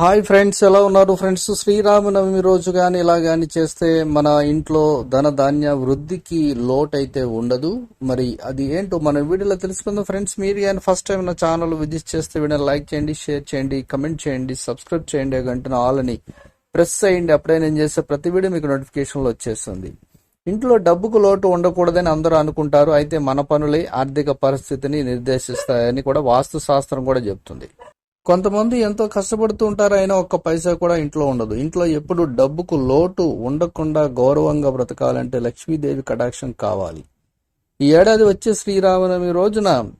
Hi friends ఎలా ఉన్నారు friends? Sri Rama Navami రోజు కానీ ఇలా కానీ చేస్తే మన ఇంట్లో ధన ధాన్య వృద్ధికి లోటు అయితే ఉండదు. మరి అది ఏంటో మన వీడియోలో తెలుసుకుందాం ఫ్రెండ్స్. మీరు కానీ ఫస్ట్ టైం నా ఛానల్ విజిట్ చేస్తే వీడియో లైక్ చేయండి షేర్ చేయండి కమెంట్ చేయండి సబ్స్క్రైబ్ చేయండి గంటను ఆల్ అని ప్రెస్ చేయండి. అప్పుడే నేను చేసే ప్రతి వీడియో మీకు నోటిఫికేషన్లో వచ్చేస్తుంది. ఇంట్లో డబ్బుకు లోటు ఉండకూడదని అందరూ అనుకుంటారు. అయితే మన పనులే ఆర్థిక పరిస్థితిని నిర్దేశిస్తాయని కూడా వాస్తు శాస్త్రం కూడా చెప్తుంది. కొంతమంది ఎంతో కష్టపడుతూ ఉంటారు అయినా ఒక్క పైసా కూడా ఇంట్లో ఉండదు. ఇంట్లో ఎప్పుడు డబ్బుకు లోటు ఉండకుండా గౌరవంగా బ్రతకాలంటే లక్ష్మీదేవి కటాక్షం కావాలి. ఈ ఏడాది వచ్చే శ్రీరామనవమి రోజున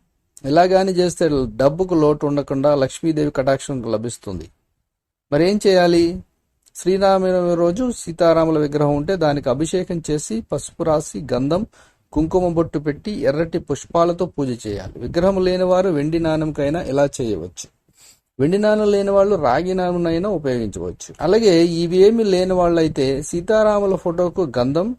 ఇలాగాని చేస్తే డబ్బుకు లోటు ఉండకుండా లక్ష్మీదేవి కటాక్షం లభిస్తుంది. మరి ఏం చేయాలి? శ్రీరామనవమి రోజు సీతారాముల విగ్రహం ఉంటే దానికి అభిషేకం చేసి పసుపు రాసి గంధం కుంకుమ బొట్టు పెట్టి ఎర్రటి పుష్పాలతో పూజ చేయాలి. విగ్రహం లేని వారు వెండి నాణంకైనా ఇలా చేయవచ్చు. వెండి నాణం లేని వాళ్ళు రాగి నాణంనైనా ఉపయోగించవచ్చు. అలాగే ఇవేమి లేని వాళ్ళైతే సీతారాముల ఫోటోకు గంధం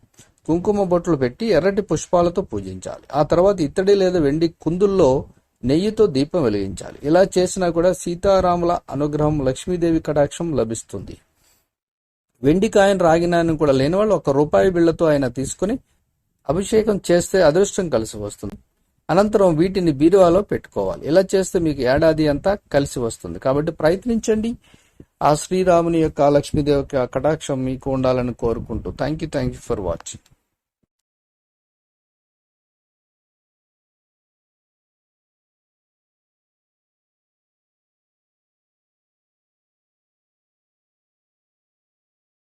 కుంకుమ బొట్లు పెట్టి ఎర్రటి పుష్పాలతో పూజించాలి. ఆ తర్వాత ఇత్తడి లేదా వెండి కుందుల్లో నెయ్యితో దీపం వెలిగించాలి. ఇలా చేసినా కూడా సీతారాముల అనుగ్రహం లక్ష్మీదేవి కటాక్షం లభిస్తుంది. వెండి కాయన రాగి నాణ్యం కూడా లేని వాళ్ళు ఒక రూపాయి బిళ్ళతో ఆయన తీసుకుని అభిషేకం చేస్తే అదృష్టం కలిసి వస్తుంది. అనంతరం వీటిని బీరువాలో పెట్టుకోవాలి. ఇలా చేస్తే మీకు ఏడాది అంతా కలిసి వస్తుంది. కాబట్టి ప్రయత్నించండి. ఆ శ్రీరాముని యొక్క లక్ష్మీదేవి యొక్క కటాక్షం మీకు ఉండాలని కోరుకుంటూ. Thank you thank you for watching